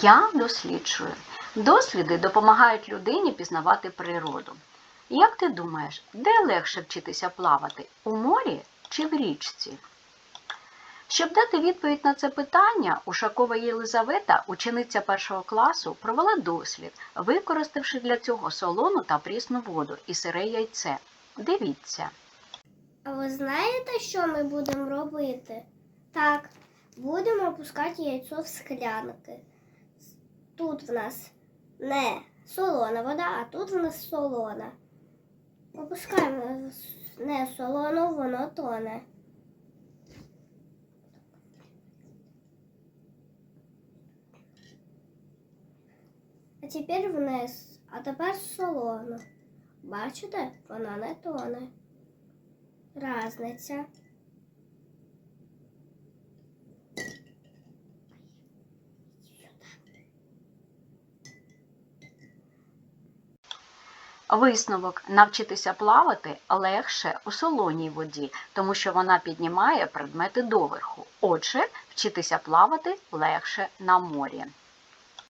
Я досліджую. Досліди допомагають людині пізнавати природу. Як ти думаєш, де легше вчитися плавати? У морі чи в річці? Щоб дати відповідь на це питання, Ушакова Єлизавета, учениця першого класу, провела дослід, використавши для цього солону та прісну воду і сире яйце. Дивіться. А ви знаєте, що ми будемо робити? Так, будемо опускати яйцо в склянки. Тут в нас не солона вода, а тут в нас солона. Опускаємо не солону, воно тоне. А тепер вниз, а тепер солону. Бачите, вона не тоне. Разниця. Висновок навчитися плавати легше у солоній воді, тому що вона піднімає предмети доверху. Отже, вчитися плавати легше на морі.